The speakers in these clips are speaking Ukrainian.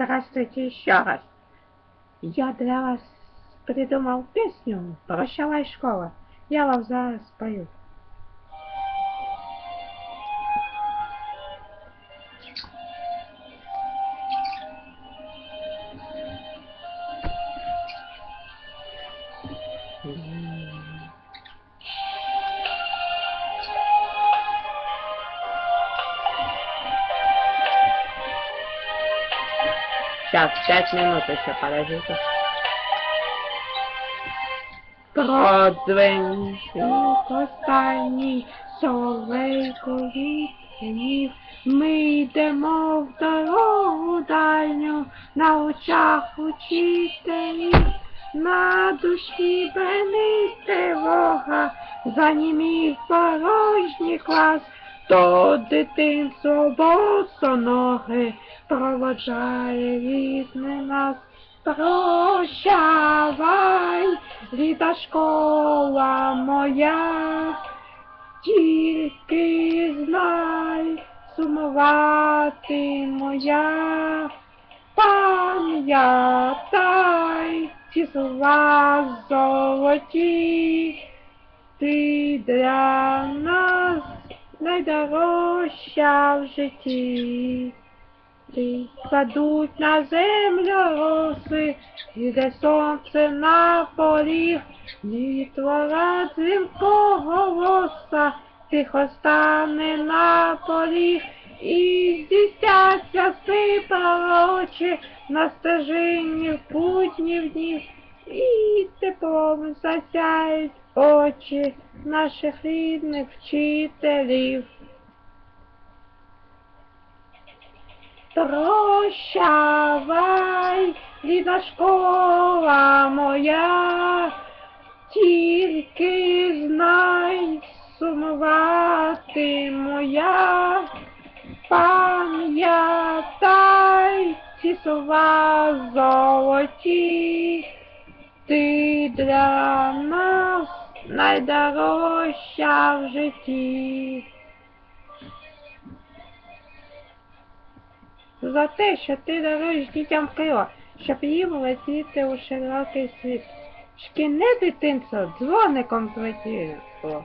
Здравствуйте еще раз. Я для вас придумал песню «Прощавай, школа». Я вам зараз спою. Сейчас, пять минут еще, подождите. Продвинчик останній солейко вітнів. Ми йдемо в дорогу дальню, на очах учителів, на душі бренить тривога, занімів порожній клас, то дитинство босоноги проводжає рідне нас. Прощавай, літа школа моя, тільки знай, сумувати моя, пам'ятай, ці слова золоті, ти для нас найдорожча в житті. Ти кладуть на землю роси, іде сонце на поріг, ні твора дзвінкого голоса, тихо стане на поріг, і здійсняться сни пророчі на стежині путніх днів, і теплом засяють очі наших рідних вчителів. Прощавай, рідна школа моя, тільки знай, сумувати моя, пам'ятай ці слова золоті, ти для нас найдорожча в житті. За те, що ти даруєш дітям крила, щоб їм летіти у широкий світ. Шкільне дитинство дзвоником злетіло.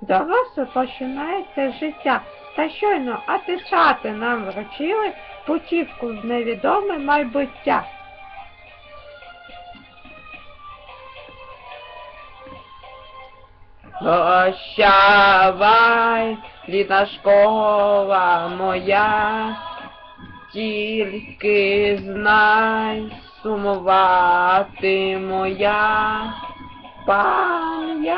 Доросле починається життя, та щойно атестати нам вручили путівку в невідоме майбуття. Прощавай, рідна школа моя, тільки знай, сумувати моя, пам'ятай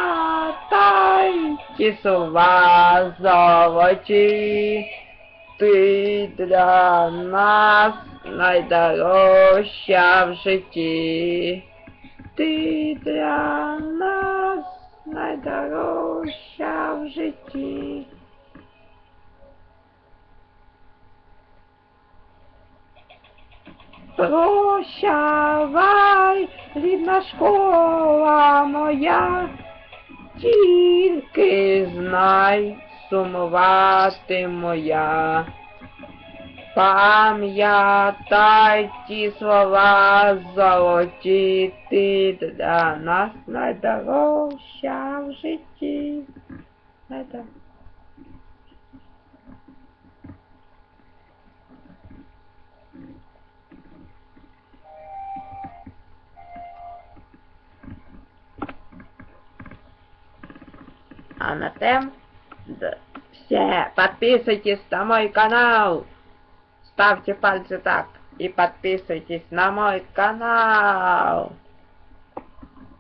ті слова золоті, ти для нас найдорожча в житті. Ти для нас найдорожча в житті. Прощавай, рідна школа моя, тільки знай, сумувати моя. Пам'ятай ті слова золоті, ти для нас найдорожча в житті. Найдор- А на тем д- все, подписывайтесь на мой канал. Ставьте пальцы так и подписывайтесь на мой канал.